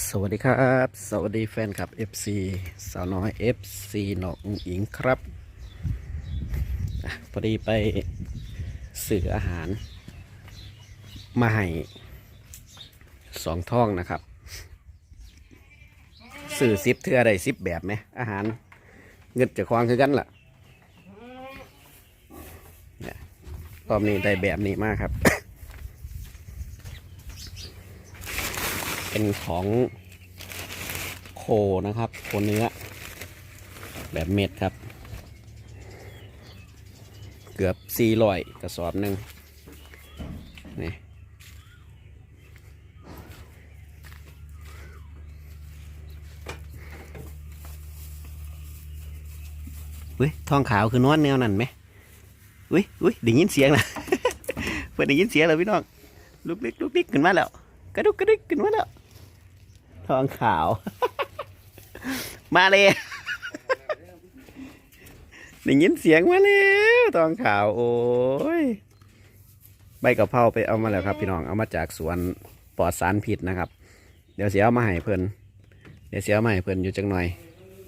สวัสดีครับ สวัสดีแฟนคลับ FC สาวน้อย FC หนองอิงครับอพอดีไปสื่ออาหาร มาให้สองท่องนะครับ สื่อซิปเทือได้ซิปแบบไหม อาหารเงินจะควางคือกันล่ะเนี่ยรอบนี้ได้แบบนี้มากครับ เป็นของโคนะครับโคเนื้อ แบบเม็ดครับ เกือบสี่ร้อยกระสอบหนึ่งนี่เฮ้ยทองขาวคือนวดแนวนั้นไหมอุ้ยอุ้ยได้ยินเสียงนะเพื่อนได้ยินเสียงแล้วพี่น้องลุกลิกลุกลิกขึ้นมาแล้วกระดุกกระดิกขึ้นมาแล้ว ทองขาว มาเลยได้ยินเสียงมาแล้วทองขาว โอ้ยใบกะเพราไปเอามาแล้วครับ พี่น้องเอามาจากสวนปลอดสารพิษนะครับ เดี๋ยวเสียเอามาให้เพิ่นเดี๋ยวเสียเอามาให้เพิ่นอยู่จังหน่อย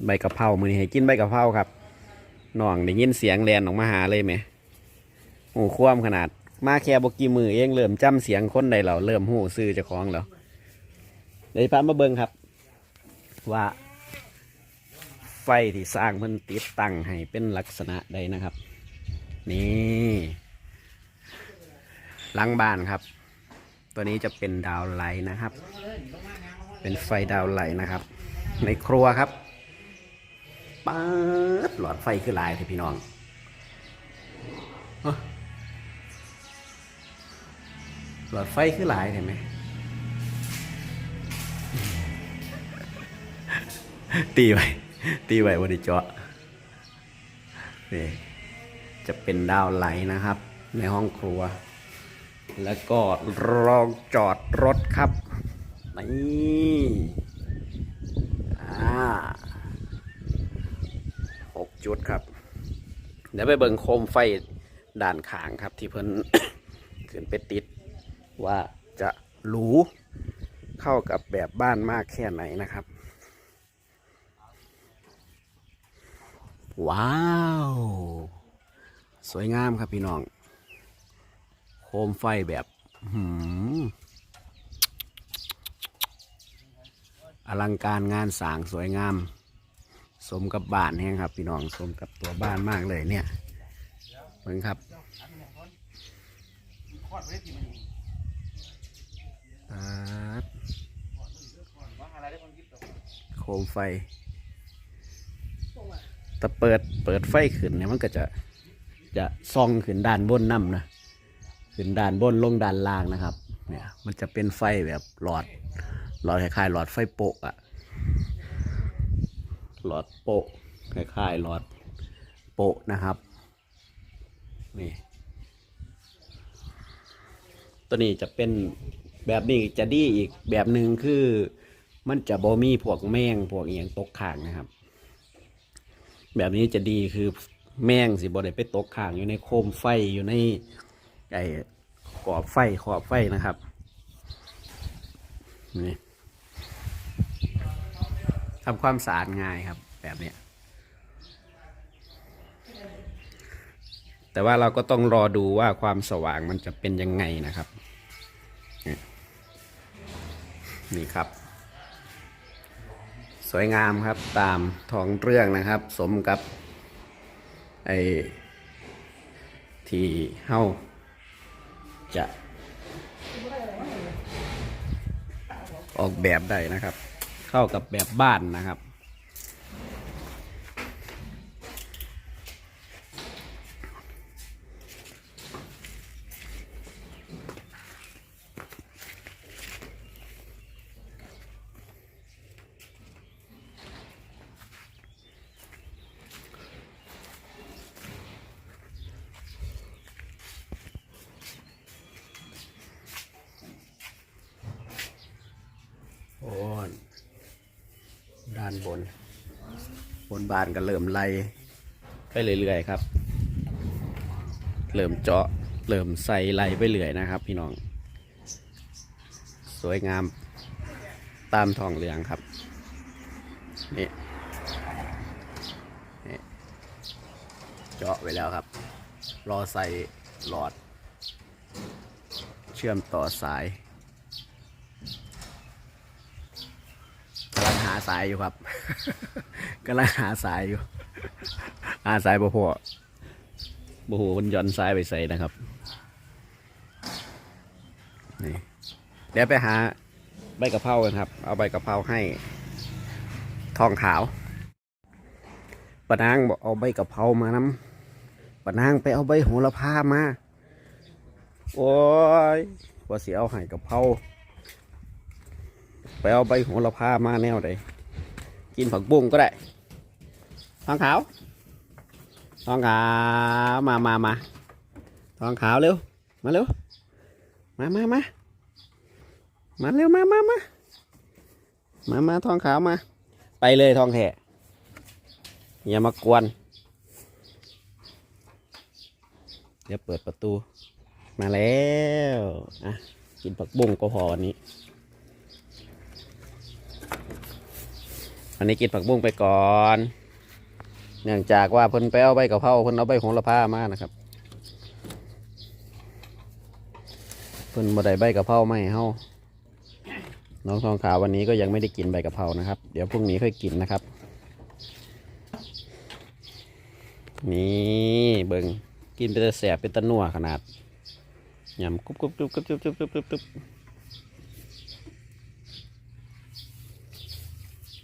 ใบกะเพรามือนี้ให้กินใบกะเพราครับน้องได้ยินเสียงแลนออกมาหาเลยไหมหูคว่ำขนาด มาแค่บกีมือเองเริ่มจำเสียงคนใดเราเริ่มหูซื้อเจ้าของแล้ว เดี๋ยวพามาเบิ่งครับ ว่า ไฟที่สร้างเพิ่นติดตั้งให้เป็นลักษณะใดนะครับ นี่หลังบ้านครับ ตัวนี้จะเป็นดาวไลท์นะครับ เป็นไฟดาวไลท์นะครับ ในครัวครับปัดหลอดไฟคือลายที่พี่น้องหลอดไฟคือลายเห็นไหม ตีไว้ ตีไว้บนเจาะนี่จะเป็นดาวไหลนะครับ ในห้องครัว แล้วก็รองจอดรถครับ นี่หกจุดครับ เดี๋ยวไปเบิ่งโคมไฟด่านขางครับ ที่เพิ่นขึ้นไปติด ว่าจะหรูเข้ากับแบบบ้านมากแค่ไหนนะครับ ว้าว สวยงามครับพี่น้อง โคมไฟแบบอลังการงานสร้างสวยงาม สมกับบ้านแห้งครับ พี่น้องสมกับตัวบ้านมากเลยเนี่ยเบิ่งครับโคมไฟ แต่เปิดเปิดไฟขึ้นเนี่ยมันก็จะจะซองขึ้นด้านบนน้ำนะขึ้นด้านบนลงด้านล่างนะครับเนี่ยมันจะเป็นไฟแบบหลอดหลอดคล้ายๆหลอดไฟโปะอะหลอดโปะคล้ายๆหลอดโปะนะครับนี่ตัวนี้จะเป็นแบบนี้จะดีอีกแบบหนึ่งคือ มันจะบ่มีพวกแมงพวกอหย่างตกข้างนะครับ แบบนี้จะดีคือแมงสิบ่ได้ไปตกข้างอยู่ในโคมไฟอยู่ในไอ้กรอบไฟขอบไฟนะครับนี่ทำความสะอาดง่ายครับ แบบนี้แต่ว่าเราก็ต้องรอดูว่าความสว่างมันจะเป็นยังไงนะครับ นี่ครับ สวยงามครับตามท้องเรื่องนะครับ สมกับไอ้ที่เฮาจะออกแบบได้นะครับ เข้ากับแบบบ้านนะครับ โอ้นด้านบน บนบานก็เริ่มไล่ไปเรื่อยๆครับ เริ่มเจาะ เริ่มใส่ไล่ไปเรื่อยนะครับ พี่น้อง สวยงามตามทองเรืองครับ นี่นี่เจาะไว้แล้วครับ รอใส่หลอด เชื่อมต่อสายกำลังหาสายอยู่ครับกำลังหาสายอยู่ หาสายบ่พอบ่หูมันย่อนสายไปใส่นะครับนี่เดี๋ยวไปหาใบกะเพรากันครับ เอาใบกะเพราให้ ทองขาวปะนางบอกเอาใบกะเพรามานำปะนางไปเอาใบโหระพามา โอ้ยว่าเสิเอาไห้กะเพรา ไปเอาใบโหระพามาแนวใดกินผักบุ้งก็ได้ทองขาวทองขาวมามามาทองขาวเร็ว มาเร็ว มามามามาเร็วมามามามามาทองขาวมา ไปเลยทองแท้อย่ามากวน เดี๋ยวเปิดประตู มาแล้ว อะ กินผักบุ้งก็พอวันนี้ วันนี้กินผักบุ้งไปก่อน เนื่องจากว่าเพิ่นไปเอาใบกะเพราเพิ่นเอาใบโหระพามานะครับ เพิ่นบ่ได้ใบกะเพราไม่เฮาน้องทองขาววันนี้ก็ยังไม่ได้กินใบกะเพรานะครับ เดี๋ยวพรุ่งนี้ค่อยกินนะครับ นี่เบิงกินเป็นตะแสบเป็นตะนัวขนาดยำกรุบกรุบกรุบกรุบกรุบกรุบกรุบกรุบกรุบ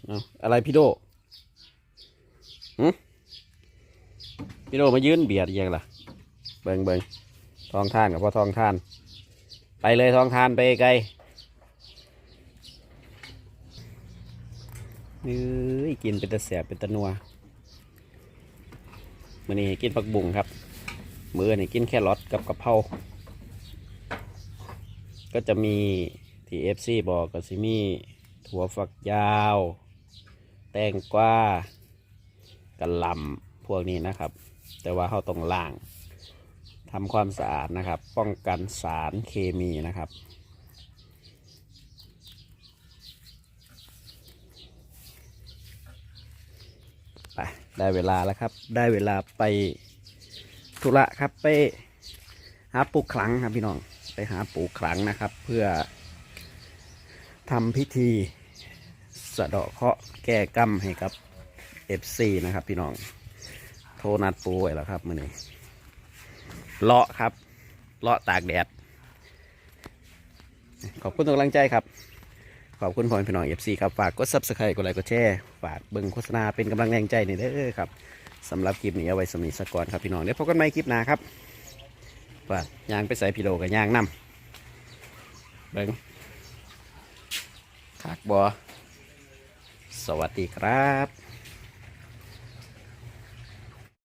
เอาอะไรพี่โดหึพี่โดมายืนเบียดอีกอยังล่ะ เบิงเบิงทองท่านกับพ่อทองท่าน ไปเลยทองทานไปไกลเอ้ยกินเป็นตะแสบเป็นตะนัวมื้อนี้กินผักบุ้งครับ มื้อนี่กินแค่รอทกับกะเพรา ก็จะมีที่เอฟซีบอกก็สิมีถั่วฝักยาว แตงกวากระลำพวกนี้นะครับ แต่ว่าเขาต้องล้างทำความสะอาดนะครับ ป้องกันสารเคมีนะครับ ไปได้เวลาแล้วครับ ได้เวลาไปธุระครับไปหาปูคลังครับพี่น้องไปหาปูคลังนะครับ เพื่อทำพิธี สะเดาะเคราะห์แก้กรรมให้กับ FC นะครับ พี่น้องโทรนัดปูไว้แล้วครับมื่อนี้เลาะครับเลาะตากแดด ขอบคุณกกำลังใจครับ ขอบคุณพ่อพี่น้องเอฟซีครับฝากกดซับสไครต์กดไลค์กดแชร์ฝากเบิ่งโฆษณาเป็นกำลังแรงใจนี่เด้อครับสำหรับคลิปนี้เอาไว้สำนีสกก่อนครับพี่น้องเดี๋ยวพบกันใหม่คลิปหน้าครับฝากยางไปใส่พิโลกับยางนํเบิ่งขากบอ สวัสดีครับ